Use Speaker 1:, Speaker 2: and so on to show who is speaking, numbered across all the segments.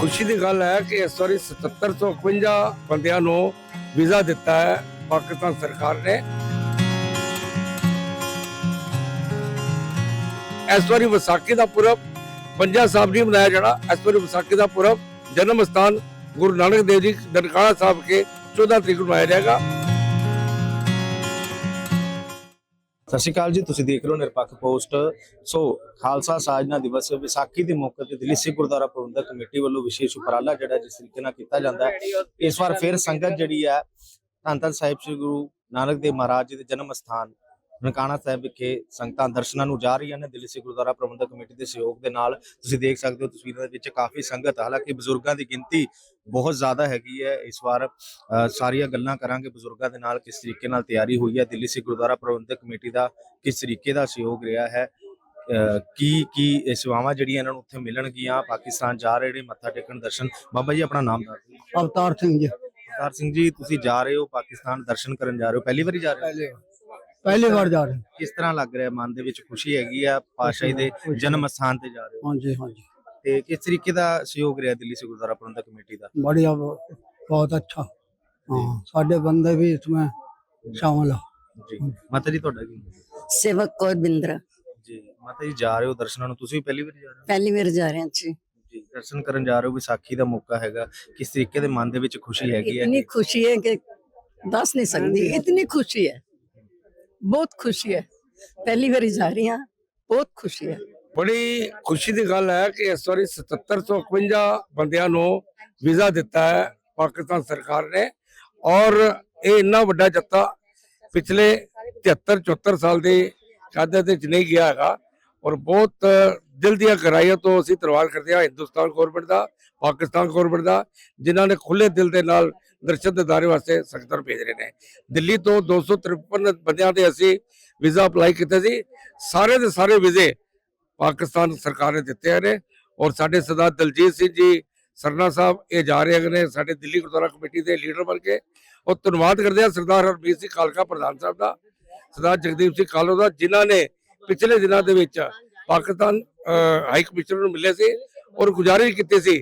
Speaker 1: ਖੁਸ਼ੀ ਦੀ ਗੱਲ ਹੈ ਕਿ ਇਸ ਵਾਰੀ 7751 ਬੰਦਿਆਂ ਨੂੰ ਵੀਜ਼ਾ ਦਿੱਤਾ ਹੈ ਪਾਕਿਸਤਾਨ ਸਰਕਾਰ ਨੇ। ਇਸ ਵਾਰੀ ਵਿਸਾਖੀ ਦਾ ਪੁਰਬ, ਪੰਜਾ ਸਾਹਿਬ ਨਹੀਂ ਮਨਾਇਆ ਜਾਣਾ। ਇਸ ਵਾਰੀ ਵਿਸਾਖੀ ਦਾ ਪੁਰਬ ਜਨਮ ਸਥਾਨ ਗੁਰੂ ਨਾਨਕ ਦੇਵ ਜੀ ਨਨਕਾਣਾ ਸਾਹਿਬ ਕੇ 14 ਤਰੀਕ ਨੂੰ ਮਨਾਇਆ ਜਾਏਗਾ।
Speaker 2: ਸਤਿ ਸ਼੍ਰੀ ਅਕਾਲ ਜੀ, ਤੁਸੀਂ ਦੇਖ ਰਹੇ ਹੋ ਨਿਰਪੱਖ ਪੋਸਟ। ਸੋ ਖਾਲਸਾ ਸਾਜਨਾ ਦਿਵਸ ਵਿਸਾਖੀ ਦੇ ਮੌਕੇ ਤੇ ਦਿੱਲੀ ਸਿੱਖ ਗੁਰਦੁਆਰਾ ਪ੍ਰਬੰਧਕ ਕਮੇਟੀ ਵੱਲੋਂ ਵਿਸ਼ੇਸ਼ ਉਪਰਾਲਾ ਜਿਹੜਾ ਜਿਸ ਤਰੀਕੇ ਨਾਲ ਕੀਤਾ ਜਾਂਦਾ ਹੈ, ਇਸ ਵਾਰ ਫਿਰ ਸੰਗਤ ਜਿਹੜੀ ਹੈ ਧੰਨ ਧੰਨ ਸਾਹਿਬ ਸ੍ਰੀ ਗੁਰੂ ਨਾਨਕ ਦੇਵ ਮਹਾਰਾਜ ਜੀ ਦੇ ਜਨਮ ਸਥਾਨ ਨਨਕਾਣਾ ਸਾਹਿਬ ਵਿਖੇ ਸੰਗਤਾਂ ਦਰਸ਼ਨਾਂ ਨੂੰ ਜਾ ਰਹੀਆਂ ਨੇ। ਦਿੱਲੀ ਸਿੱਖ ਗੁਰਦੁਆਰਾ ਪ੍ਰਬੰਧਕ ਕਮੇਟੀ ਦੇ ਸਹਿਯੋਗ ਦੇ ਨਾਲ ਤੁਸੀਂ ਦੇਖ ਸਕਦੇ ਹੋ ਤਸਵੀਰਾਂ ਦੇ ਵਿੱਚ ਕਾਫੀ ਸੰਗਤ। ਹਾਲਾਂਕਿ ਬਜ਼ੁਰਗਾਂ ਦੀ ਗਿਣਤੀ ਬਹੁਤ ਜ਼ਿਆਦਾ ਹੈਗੀ ਹੈ। ਇਸ ਵਾਰ ਸਾਰੀਆਂ ਗੱਲਾਂ ਕਰਾਂਗੇ। ਬਜ਼ੁਰਗਾਂ ਦੇ ਨਾਲ ਕਿਸ ਤਰੀਕੇ ਨਾਲ ਤਿਆਰੀ ਹੋਈ ਹੈ? ਦਿੱਲੀ ਸਿੱਖ ਗੁਰਦੁਆਰਾ ਪ੍ਰਬੰਧਕ ਕਮੇਟੀ ਦਾ ਕਿਸ ਤਰੀਕੇ ਦਾ ਸਹਿਯੋਗ ਰਿਹਾ ਹੈ? ਕੀ ਕੀ ਸੇਵਾਵਾਂ ਜਿਹੜੀਆਂ ਇਹਨਾਂ ਨੂੰ ਉੱਥੇ ਮਿਲਣਗੀਆਂ? ਪਾਕਿਸਤਾਨ ਜਾ ਰਹੇ ਨੇ ਮੱਥਾ ਟੇਕਣ ਦਰਸ਼ਨ। ਬਾਬਾ ਜੀ ਆਪਣਾ ਨਾਮ ਦੱਸ ਦਿਓ।
Speaker 3: ਅਵਤਾਰ ਸਿੰਘ ਜੀ।
Speaker 2: ਅਵਤਾਰ ਸਿੰਘ ਜੀ ਤੁਸੀਂ ਜਾ ਰਹੇ ਹੋ ਪਾਕਿਸਤਾਨ ਦਰਸ਼ਨ ਕਰਨ ਜਾ ਰਹੇ ਹੋ। ਪਹਿਲੀ ਵਾਰੀ ਜਾ ਰਹੇ ਹੋ?
Speaker 3: ਪਹਿਲੀ ਵਾਰ ਜਾ ਰਹੇ
Speaker 2: ਕਿਸ ਤਰ੍ਹਾਂ ਲੱਗ ਰਿਹਾ? ਮਨ ਦੇ ਵਿੱਚ ਖੁਸ਼ੀ ਹੈਗੀ ਆ ਪਾਸ਼ਾਹੀ ਦੇ ਜਨਮ ਸਥਾਨ ਤੇ ਜਾ ਰਹੇ
Speaker 3: ਹਾਂਜੀ ਹਾਂਜੀ।
Speaker 2: ਤੇ ਕਿਸ ਤਰੀਕੇ ਦਾ ਸਹਿਯੋਗ ਰਿਹਾ ਦਿੱਲੀ ਗੁਰਦੁਆਰਾ ਪ੍ਰਬੰਧਕ ਕਮੇਟੀ ਦਾ?
Speaker 3: ਬੜੀਆ ਬਹੁਤ ਅੱਛਾ। ਸਾਡੇ ਬੰਦੇ ਵੀ ਇਸ ਵਿੱਚ ਸ਼ਾਮਲ ਆ।
Speaker 2: ਜੀ। ਮਾਤਾ ਜੀ ਤੁਹਾਡਾ ਕੀ?
Speaker 4: ਸੇਵਕ ਕੌਰ ਬਿੰਦਰਾ।
Speaker 2: ਜੀ ਮਾਤਾ ਜੀ ਜਾ ਰਹੇ ਹੋ ਦਰਸ਼ਨਾਂ ਨੂੰ? ਤੁਸੀਂ ਪਹਿਲੀ ਵਾਰ ਜਾ ਰਹੇ ਹੋ?
Speaker 4: ਪਹਿਲੀ ਵਾਰ ਜਾ ਰਹੇ ਹਾਂ ਜੀ।
Speaker 2: ਦਰਸ਼ਨ ਕਰਨ ਜਾ ਰਹੇ ਹੋ ਵਿਸਾਖੀ ਦਾ ਮੌਕਾ ਹੈਗਾ। ਕਿਸ ਤਰੀਕੇ ਦੇ ਮਨ ਦੇ ਵਿੱਚ ਖੁਸ਼ੀ ਹੈਗੀ ਹੈ?
Speaker 4: ਇਤਨੀ ਖੁਸ਼ੀ ਹੈ ਕਿ ਦੱਸ ਨਹੀਂ ਸਕਦੀ। ਇਤਨੀ ਖੁਸ਼ੀ ਹੈ। ਬਹੁਤ ਖੁਸ਼ੀ ਹੈ। ਪਹਿਲੀ ਵਾਰੀ ਜਾ ਰਹੀ ਹਾਂ। ਬਹੁਤ ਖੁਸ਼ੀ ਹੈ।
Speaker 1: ਬੜੀ ਖੁਸ਼ੀ ਦੀ ਗੱਲ ਹੈ ਕਿ ਇਸ ਵਾਰੀ 7751 ਬੰਦਿਆਂ ਨੂੰ ਵੀਜ਼ਾ ਦਿੱਤਾ ਹੈ ਪਾਕਿਸਤਾਨ ਸਰਕਾਰ ਨੇ ਔਰ ਇਹ ਇੰਨਾ ਵੱਡਾ ਜੱਥਾ ਪਿਛਲੇ 73 74 ਸਾਲ ਦੇ ਕਾਦਰ ਦੇ ਚ ਨਹੀਂ ਗਿਆ ਹੈਗਾ ਔਰ ਬਹੁਤ ਦਿਲ ਦੀਆਂ ਗਹਿਰਾਈਆਂ ਤੋਂ ਅਸੀਂ ਧੰਨਵਾਦ ਕਰਦੇ ਹਾਂ, ਹਿੰਦੁਸਤਾਨ ਗਵਰਨਮੈਂਟ ਦਾ, ਪਾਕਿਸਤਾਨ ਗਵਰਨਮੈਂਟ ਦਾ, ਜਿਨ੍ਹਾਂ ਨੇ ਖੁੱਲੇ ਦਿਲ ਦੇ ਨਾਲ ਦਰਸ਼ਨ ਦਿਦਾਰੇ ਵਾਸਤੇ ਸੰਗਤਾਂ ਭੇਜ ਰਹੇ ਨੇ। ਦਿੱਲੀ ਤੋਂ 253 ਬੰਦਿਆਂ ਦੇ ਅਸੀਂ ਵੀਜ਼ਾ ਅਪਲਾਈ ਕੀਤੇ ਸੀ। ਸਾਰੇ ਦੇ ਸਾਰੇ ਵੀਜ਼ੇ ਪਾਕਿਸਤਾਨ ਸਰਕਾਰ ਨੇ ਦਿੱਤੇ ਨੇ ਔਰ ਸਾਡੇ ਸਰਦਾਰ ਦਲਜੀਤ ਸਿੰਘ ਜੀ ਸਰਨਾ ਸਾਹਿਬ ਇਹ ਜਾ ਰਹੇ ਨੇ ਸਾਡੇ ਦਿੱਲੀ ਗੁਰਦੁਆਰਾ ਕਮੇਟੀ ਦੇ ਲੀਡਰ ਬਣ ਕੇ। ਔਰ ਧੰਨਵਾਦ ਕਰਦੇ ਆ ਸਰਦਾਰ ਹਰਮੀਤ ਸਿੰਘ ਕਾਲਕਾ ਪ੍ਰਧਾਨ ਸਾਹਿਬ ਦਾ, ਸਰਦਾਰ ਜਗਦੀਪ ਸਿੰਘ ਕਾਲੋ ਦਾ, ਜਿਨ੍ਹਾਂ ਨੇ ਪਿਛਲੇ ਦਿਨਾਂ ਦੇ ਵਿੱਚ ਪਾਕਿਸਤਾਨ ਹਾਈ ਕਮਿਸ਼ਨਰ ਨੂੰ ਮਿਲੇ ਸੀ ਔਰ ਗੁਜ਼ਾਰਿਸ਼ ਕੀਤੀ ਸੀ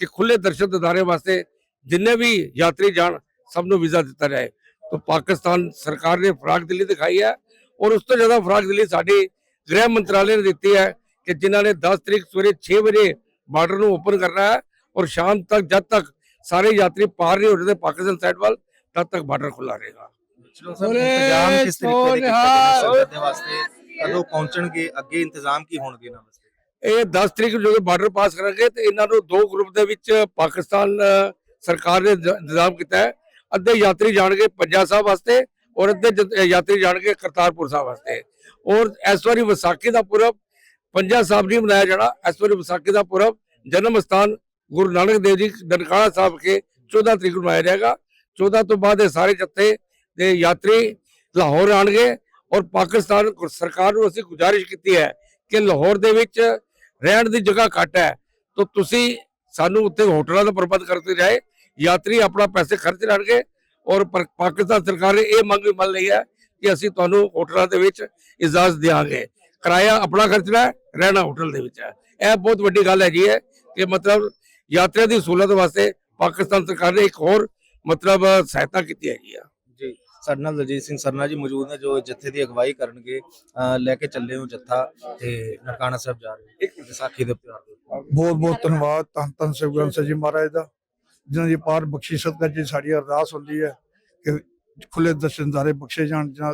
Speaker 1: ਕਿ ਖੁੱਲੇ ਦਰਸ਼ਨ ਦਿਦਾਰੇ ਵਾਸਤੇ ਜਿੰਨੇ ਵੀ ਯਾਤਰੀ ਜਾਣ ਸਭ ਨੂੰ ਵੀਜ਼ਾ ਦਿੱਤਾ ਜਾਏ। ਤਾਂ ਪਾਕਿਸਤਾਨ ਸਰਕਾਰ ਨੇ ਫਰਾਕ ਦਿੱਲੀ ਦਿਖਾਈ ਹੈ ਔਰ ਉਸ ਤੋਂ ਜ਼ਿਆਦਾ ਫਰਾਕ ਦਿੱਲੀ ਸਾਡੀ ਗ੍ਰਹਿ ਮੰਤਰਾਲੇ ਨੇ ਦਿੱਤੀ ਹੈ ਕਿ ਜਿਨ੍ਹਾਂ ਨੇ 10 ਤਰੀਕ ਸਵੇਰੇ 6 ਵਜੇ ਬਾਰਡਰ ਨੂੰ ਓਪਨ ਕਰਨਾ ਹੈ ਔਰ ਸ਼ਾਮ ਤੱਕ ਜਦ ਤੱਕ ਸਾਰੇ ਯਾਤਰੀ ਪਾਰ ਨਹੀਂ ਹੋ ਰਹੇ ਪਾਕਿਸਤਾਨ ਸਾਈਡ ਵੱਲ ਤਦ ਤੱਕ ਬਾਰਡਰ ਖੁੱਲਾ ਰਹੇਗਾ।
Speaker 2: ਚਲੋ ਸਰ ਇੰਤਜ਼ਾਮ ਕਿਸ ਤਰੀਕੇ ਦੇ ਕੀਤੇ ਸੰਗਤ ਦੇ ਵਾਸਤੇ ਕਦੋਂ ਪਹੁੰਚਣਗੇ, ਅੱਗੇ ਇੰਤਜ਼ਾਮ ਕੀ ਹੋਣਗੇ ਇਹਨਾਂ ਵਾਸਤੇ?
Speaker 1: ਇਹ 10 ਤਰੀਕ ਨੂੰ ਜਦੋਂ ਬਾਰਡਰ ਪਾਸ ਕਰਾਂਗੇ ਤੇ ਇਹਨਾਂ ਨੂੰ ਦੋ ਗਰੁੱਪ ਦੇ ਵਿੱਚ ਪਾਕਿਸਤਾਨ ਸਰਕਾਰ ਨੇ ਇੰਤਜ਼ਾਮ ਕੀਤਾ ਹੈ। ਅੱਧੇ ਯਾਤਰੀ ਜਾਣਗੇ ਪੰਜਾ ਸਾਹਿਬ ਵਾਸਤੇ ਔਰ ਅੱਧੇ ਯਾਤਰੀ ਜਾਣਗੇ ਕਰਤਾਰਪੁਰ ਸਾਹਿਬ ਵਾਸਤੇ। ਔਰ ਇਸ ਵਾਰੀ ਵਿਸਾਖੀ ਦਾ ਪੁਰਬ ਪੰਜਾ ਸਾਹਿਬ ਨਹੀਂ ਮਨਾਇਆ ਜਾਣਾ। ਇਸ ਵਾਰੀ ਵਿਸਾਖੀ ਦਾ ਪੁਰਬ ਜਨਮ ਸਥਾਨ ਗੁਰੂ ਨਾਨਕ ਦੇਵ ਜੀ ਨਨਕਾਣਾ ਸਾਹਿਬ ਕੇ 14 ਤਰੀਕ ਨੂੰ ਮਨਾਇਆ ਜਾਏਗਾ। 14 ਤੋਂ ਬਾਅਦ ਇਹ ਸਾਰੇ ਜੱਥੇ ਦੇ ਯਾਤਰੀ ਲਾਹੌਰ ਆਣਗੇ ਔਰ ਪਾਕਿਸਤਾਨ ਸਰਕਾਰ ਨੂੰ ਅਸੀਂ ਗੁਜ਼ਾਰਿਸ਼ ਕੀਤੀ ਹੈ ਕਿ ਲਾਹੌਰ ਦੇ ਵਿੱਚ ਰਹਿਣ ਦੀ ਜਗ੍ਹਾ ਘੱਟ ਹੈ। ਤਾਂ ਤੁਸੀਂ ਸਾਨੂੰ ਉੱਥੇ ਹੋਟਲਾਂ ਦਾ ਪ੍ਰਬੰਧ ਕਰਕੇ ਜਾਏ ਯਾਤਰੀ ਆਪਣਾ ਪੈਸੇ ਖਰਚ ਲੈਣਗੇ ਔਰ ਪਾਕਿਸਤਾਨ ਸਰਕਾਰ ਨੇ ਇਹ ਮੰਗ ਵੀ ਮੰਨ ਲਈ ਹੈ ਕਿ ਅਸੀਂ ਤੁਹਾਨੂੰ ਹੋਟਲਾਂ ਦੇ ਵਿੱਚ ਇਜਾਜ਼ਤ ਦਿਆਂਗੇ। ਕਿਰਾਇਆ ਆਪਣਾ ਖਰਚਣਾ ਰਹਿਣਾ ਹੋਟਲ ਦੇ ਵਿੱਚ ਹੈ। ਇਹ ਬਹੁਤ ਵੱਡੀ ਗੱਲ ਹੈ ਜੀ ਹੈ ਕਿ ਮਤਲਬ ਯਾਤਰੀਆਂ ਦੀ ਸਹੂਲਤ ਵਾਸਤੇ ਪਾਕਿਸਤਾਨ ਸਰਕਾਰ ਨੇ ਇੱਕ ਹੋਰ ਮਤਲਬ ਸਹਾਇਤਾ ਕੀਤੀ ਹੈਗੀ ਆ।
Speaker 2: ਸਾਡੇ ਨਾਲ ਦਲਜੀਤ ਸਿੰਘ ਸਰਨਾ ਜੀ ਮੌਜੂਦ ਨੇ, ਜੋ ਜੱਥੇ ਦੀ ਅਗਵਾਈ ਕਰਨਗੇ ਲੈ ਕੇ ਚੱਲੇ ਹੋ ਜੱਥਾ ਤੇ ਨਨਕਾਣਾ ਸਾਹਿਬ ਜਾ ਰਹੇ ਹੋ। ਵਿਸਾਖੀ ਦੇ ਤਿਉਹਾਰ
Speaker 5: ਬਹੁਤ ਬਹੁਤ ਧੰਨਵਾਦ ਧੰਨ ਧੰਨ ਸ੍ਰੀ ਗੁਰੂ ਸਾਹਿਬ ਜੀ ਮਹਾਰਾਜ ਦਾ, ਜਿਨ੍ਹਾਂ ਦੀ ਪਾਰ ਬਖਸ਼ਿਸ਼ ਸਦਕਾ ਜੀ ਸਾਡੀ ਅਰਦਾਸ ਹੁੰਦੀ ਹੈ ਕਿ ਖੁੱਲੇ ਦਰਸ਼ਨਦਾਰੇ ਬਖਸ਼ੇ ਜਾਣ ਜਾਂ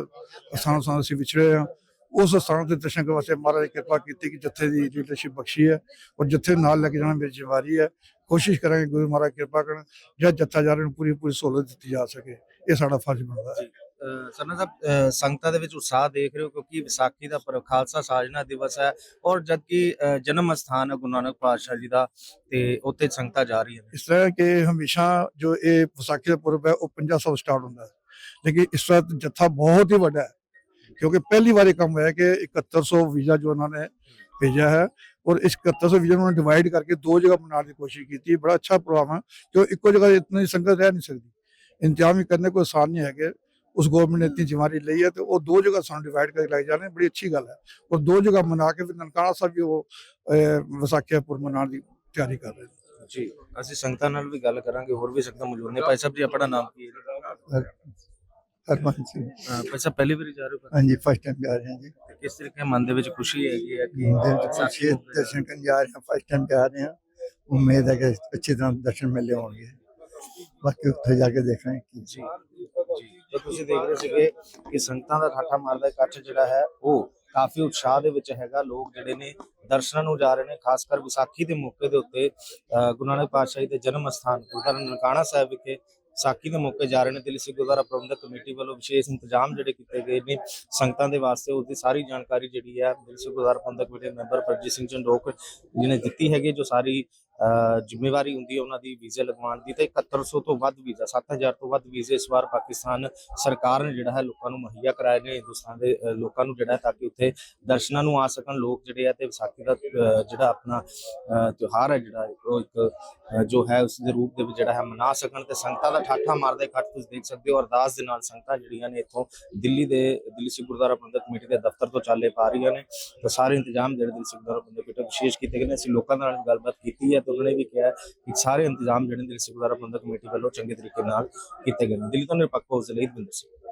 Speaker 5: ਅਸਾਂ ਸਾਂ ਅਸੀਂ ਵਿਛੜੇ ਆ ਉਸ ਸਥਾਨ ਤੇ ਦਰਸ਼ਨ ਕਰਨ ਵਾਸਤੇ ਮਹਾਰਾਜ ਕਿਰਪਾ ਕੀਤੀ ਕਿ ਜੱਥੇ ਦੀ ਲੀਡਰਸ਼ਿਪ ਬਖਸ਼ੀ ਹੈ ਔਰ ਜੱਥੇ ਨਾਲ ਲੈ ਕੇ ਜਾਣਾ ਮੇਰੀ ਜ਼ਿੰਮੇਵਾਰੀ ਹੈ। ਕੋਸ਼ਿਸ਼ ਕਰਾਂਗੇ ਗੁਰੂ ਮਹਾਰਾਜ ਕਿਰਪਾ ਕਰਨ, ਜਾਂ ਜੱਥਾ ਜਾ ਨੂੰ ਪੂਰੀ ਪੂਰੀ ਸਹੂਲਤ ਦਿੱਤੀ ਜਾ ਸਕੇ। ਇਹ ਸਾਡਾ ਫਰਜ਼ ਬਣਦਾ ਹੈ।
Speaker 2: ਸਰਨਾ ਸਾਹਿਬ ਸੰਗਤਾਂ ਦੇ ਵਿੱਚ ਉਤਸ਼ਾਹ ਦੇਖ ਰਹੇ ਹੋ ਕਿਉਂਕਿ ਵਿਸਾਖੀ ਦਾ ਪਰਵ ਖਾਲਸਾ ਸਾਜਨਾ ਦਿਵਸ ਹੈ ਔਰ ਜਦ ਕਿ ਅਹ ਜਨਮ ਸਥਾਨ ਹੈ ਗੁਰੂ ਨਾਨਕ ਪਾਤਸ਼ਾਹ ਜੀ ਦਾ ਤੇ ਉੱਥੇ ਸੰਗਤਾਂ ਜਾ ਰਹੀਆਂ ਨੇ।
Speaker 5: ਇਸ ਤਰ੍ਹਾਂ ਕਿ ਹਮੇਸ਼ਾ ਜੋ ਇਹ ਵਿਸਾਖੀ ਦਾ ਪੁਰਬ ਹੈ ਉਹ 500 ਸਟਾਰਟ ਹੁੰਦਾ ਹੈ। ਲੇਕਿਨ ਇਸ ਵਾਰ ਜੱਥਾ ਬਹੁਤ ਹੀ ਵੱਡਾ ਹੈ ਕਿਉਂਕਿ ਪਹਿਲੀ ਵਾਰ ਇਹ ਕੰਮ ਹੋਇਆ ਕਿ 7100 ਵੀਜ਼ਾ ਜੋ ਉਹਨਾਂ ਨੇ ਭੇਜਿਆ ਹੈ ਔਰ ਇਸ 7100 ਵੀਜ਼ਾ ਨੂੰ ਡਿਵਾਈਡ ਕਰਕੇ ਦੋ ਜਗ੍ਹਾ ਬਣਾਉਣ ਦੀ ਕੋਸ਼ਿਸ਼ ਕੀਤੀ। ਬੜਾ ਅੱਛਾ ਪ੍ਰੋਗਰਾਮ ਹੈ ਕਿ ਇੱਕੋ ਜਗ੍ਹਾ ਇਤਨੀ ਸੰਗਤ ਰਹਿ ਨਹੀਂ ਸਕਦੀ। ਇੰਤਜ਼ਾਮ ਹੀ ਕਰਨੇ ਕੋਈ ਆਸਾਨ ਨਹੀਂ ਹੈਗੇ। ਉਸ ਗਵਰਨਮੈਂਟ ਨੇ ਇਤਨੀ ਜ਼ਿੰਮੇਵਾਰੀ ਲਈ ਹੈ ਤੇ ਉਹ ਦੋ ਜਗ੍ਹਾ ਸਾਨੂੰ ਡਿਵਾਈਡ ਕਰਕੇ ਲੈ ਜਾਣੇ ਬੜੀ ਅੱਛੀ ਗੱਲ ਹੈ। ਔਰ ਦੋ ਜਗ੍ਹਾ ਮਨਾ ਕੇ ਫਿਰ ਨਨਕਾਣਾ ਸਾਹਿਬ ਵੀ ਉਹ ਅਹ, ਵਿਸਾਖੀ ਦਾ ਪੁਰਬ ਮਨਾਉਣ ਦੀ ਤਿਆਰੀ ਕਰ ਰਹੇ
Speaker 2: ਜੀ ਅਸੀਂ ਸੰਗਤਾਂ ਨਾਲ ਵੀ ਗੱਲ ਕਰਾਂਗੇ ਹੋਰ ਵੀ ਸੰਗਤਾਂ ਮੌਜੂਦ ਨੇ। ਭਾਈ ਸਾਹਿਬ ਜੀ ਆਪਣਾ ਨਾਮ ਕੀ ਹੈ?
Speaker 5: ਹਰਮਨ ਸਿੰਘ।
Speaker 2: ਭਾਈ ਸਾਹਿਬ ਪਹਿਲੀ ਵਾਰੀ ਜਾ ਰਹੇ ਹੋ?
Speaker 5: ਹਾਂਜੀ ਫਸਟ ਟਾਈਮ ਜਾ ਰਹੇ ਹਾਂ ਜੀ।
Speaker 2: ਕਿਸ ਤਰੀਕੇ ਮਨ ਦੇ ਵਿੱਚ ਖੁਸ਼ੀ ਹੈਗੀ ਹੈ ਕਿ
Speaker 5: ਦਰਸ਼ਨ ਕਰਨ ਜਾ ਰਹੇ ਹਾਂ ਫਸਟ ਟਾਈਮ ਜਾ ਰਹੇ ਹਾਂ। ਉਮੀਦ ਹੈ ਕਿ ਅੱਛੀ ਤਰ੍ਹਾਂ ਦਰਸ਼ਨ ਮਿਲੇ ਹੋਣਗੇ। ਬਾਕੀ ਉੱਥੇ ਜਾ ਕੇ ਦੇਖਾਂਗੇ ਕੀ
Speaker 2: ਜੀ। ਜੀ ਤੁਸੀਂ ਦੇਖ ਰਹੇ ਸੀਗੇ ਕਿ ਸੰਗਤਾਂ ਦਾ ਠਾਠਾ ਮਾਰਦਾ ਇਕੱਠ ਜਿਹੜਾ ਹੈ, ਉਹ ਕਾਫੀ ਉਤਸ਼ਾਹ ਦੇ ਵਿੱਚ ਹੈਗਾ। ਲੋਕ ਜਿਹੜੇ ਨੇ ਦਰਸ਼ਨਾਂ ਨੂੰ ਜਾ ਰਹੇ ਨੇ, ਖਾਸ ਕਰ ਵਿਸਾਖੀ ਦੇ ਮੌਕੇ ਦੇ ਉੱਤੇ ਗੁਰੂ ਨਾਨਕ ਪਾਤਸ਼ਾਹ ਦੇ ਜਨਮ ਸਥਾਨ, ਗੁਰਦੁਆਰਾ ਨਨਕਾਣਾ ਸਾਹਿਬ ਵਿਖੇ ਵਿਸਾਖੀ ਦੇ ਮੌਕੇ ਜਾ ਰਹੇ ਨੇ। ਦਿੱਲੀ ਸਿੱਖ ਗੁਰਦੁਆਰਾ ਪ੍ਰਬੰਧਕ ਕਮੇਟੀ ਵੱਲੋਂ ਵਿਸ਼ੇਸ਼ ਇੰਤਜ਼ਾਮ ਜਿਹੜੇ ਕੀਤੇ ਗਏ ਨੇ ਸੰਗਤਾਂ ਦੇ ਵਾਸਤੇ, ਉਸ ਦੀ ਸਾਰੀ ਜਾਣਕਾਰੀ ਜਿਹੜੀ ਹੈ ਦਿੱਲੀ ਸਿੱਖ ਗੁਰਦੁਆਰਾ ਪ੍ਰਬੰਧਕ ਕਮੇਟੀ ਮੈਂਬਰ ਪ੍ਰਜੀਤ ਸਿੰਘ ਚੰਡੋਕ ਜਿਹਨੇ ਦਿੱਤੀ ਹੈਗੀ, ਜੋ ਸਾਰੀ ਜ਼ਿੰਮੇਵਾਰੀ ਹੁੰਦੀ ਹੈ ਉਹਨਾਂ ਦੀ ਵੀਜ਼ੇ ਲਗਵਾਉਣ ਦੀ ਤੇ 7100 ਤੋਂ ਵੱਧ ਵੀਜ਼ਾ 7000 ਤੋਂ ਵੱਧ ਵੀਜ਼ੇ ਇਸ ਵਾਰ ਪਾਕਿਸਤਾਨ ਸਰਕਾਰ ਨੇ ਜਿਹੜਾ ਹੈ ਲੋਕਾਂ ਨੂੰ ਮੁਹੱਈਆ ਕਰਾਏ ਨੇ, ਹਿੰਦੁਸਤਾਨ ਦੇ ਲੋਕਾਂ ਨੂੰ ਜਿਹੜਾ ਹੈ ਤਾਂ ਕਿ ਉੱਥੇ ਦਰਸ਼ਨਾਂ ਨੂੰ ਆ ਸਕਣ, ਲੋਕ ਜਿਹੜੇ ਆ ਤੇ ਵਿਸਾਖੀ ਦਾ ਜਿਹੜਾ ਆਪਣਾ ਤਿਉਹਾਰ ਹੈ ਜਿਹੜਾ, ਉਹ ਇੱਕ ਜੋ ਹੈ ਉਸ ਦੇ ਰੂਪ ਦੇ ਵਿੱਚ ਜਿਹੜਾ ਹੈ ਮਨਾ ਸਕਣ ਤੇ ਸੰਗਤਾਂ ਦਾ ਠਾਠਾ ਮਾਰਦਾ ਇਕੱਠ ਤੁਸੀਂ ਦੇਖ ਸਕਦੇ ਹੋ, ਅਰਦਾਸ ਦੇ ਨਾਲ ਸੰਗਤਾਂ ਜਿਹੜੀਆਂ ਨੇ ਇੱਥੋਂ ਦਿੱਲੀ ਦੇ, ਦਿੱਲੀ ਸਿੱਖ ਗੁਰਦੁਆਰਾ ਪ੍ਰਬੰਧਕ ਕਮੇਟੀ ਦੇ ਦਫ਼ਤਰ ਤੋਂ ਚੱਲੇ ਪਾ ਰਹੀਆਂ ਨੇ, ਤਾਂ ਸਾਰੇ ਇੰਤਜ਼ਾਮ ਜਿਹੜੇ ਦਿੱਲੀ ਸਿੱਖ ਗੁਰਦੁਆਰਾ ਪ੍ਰਬੰਧਕ ਕਮੇਟੀ ਵਿਸ਼ੇਸ਼ ਕੀਤੇ ਗਏ ਨੇ, ਅਸੀਂ ਲੋਕਾਂ ਨਾਲ ਗੱਲਬਾਤ ਕੀਤੀ ਹੈ ਤੇ ਉਹਨਾਂ ਨੇ ਵੀ ਕਿਹਾ ਕਿ ਸਾਰੇ ਇੰਤਜ਼ਾਮ ਜਿਹੜੇ ਦਿੱਲੀ ਸਿੱਖ ਪ੍ਰਬੰਧਕ ਕਮੇਟੀ ਵੱਲੋਂ ਚੰਗੇ ਤਰੀਕੇ ਨਾਲ ਕੀਤੇ ਗਏ ਨੇ। ਦਿੱਲੀ ਤੋਂ ਨਿਰਪੱਖ ਹਾਊਸ ਦੇ ਲਈ ਦਵਿੰਦਰ ਸਿੰਘ।